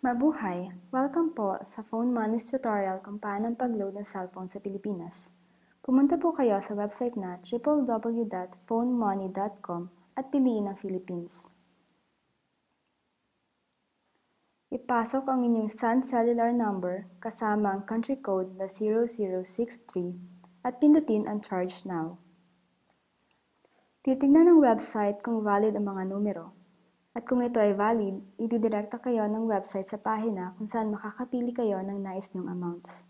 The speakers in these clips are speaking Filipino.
Mabuhay! Welcome po sa Phone Money's tutorial kung paano pag-load ng cellphone sa Pilipinas. Pumunta po kayo sa website na www.phonemoney.com at piliin ang Philippines. Ipasok ang inyong Sun cellular number kasama ang country code na 0063 at pindutin ang Charge Now. Titignan ng website kung valid ang mga numero. At kung ito ay valid, ididirekta kayo ng website sa pahina kung saan makakapili kayo ng nais nyong amounts.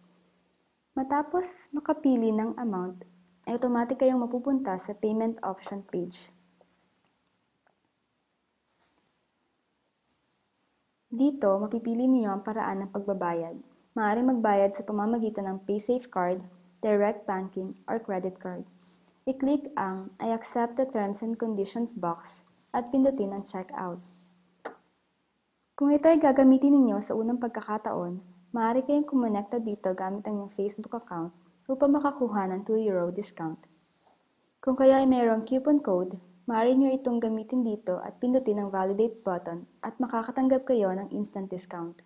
Matapos makapili ng amount, ay automatic kayong mapupunta sa payment option page. Dito, mapipili niyo ang paraan ng pagbabayad. Maaaring magbayad sa pamamagitan ng PaySafe card, direct banking, or credit card. I-click ang I accept the terms and conditions box at pindutin ang checkout. Kung ito ay gagamitin ninyo sa unang pagkakataon, maaari kayong kumonekta dito gamit ang inyong Facebook account upang makakuha ng 2 euro discount. Kung kayo ay mayroong coupon code, maaari nyo itong gamitin dito at pindutin ang validate button at makakatanggap kayo ng instant discount.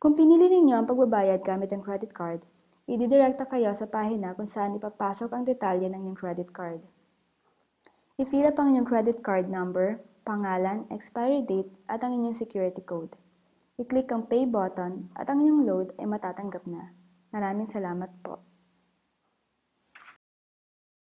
Kung pinili ninyo ang pagbabayad gamit ang credit card, ididirekta kayo sa pahina kung saan ipapasok ang detalye ng inyong credit card. I-fill up ang inyong credit card number, pangalan, expiry date, at ang inyong security code. I-click ang pay button at ang inyong load ay matatanggap na. Maraming salamat po.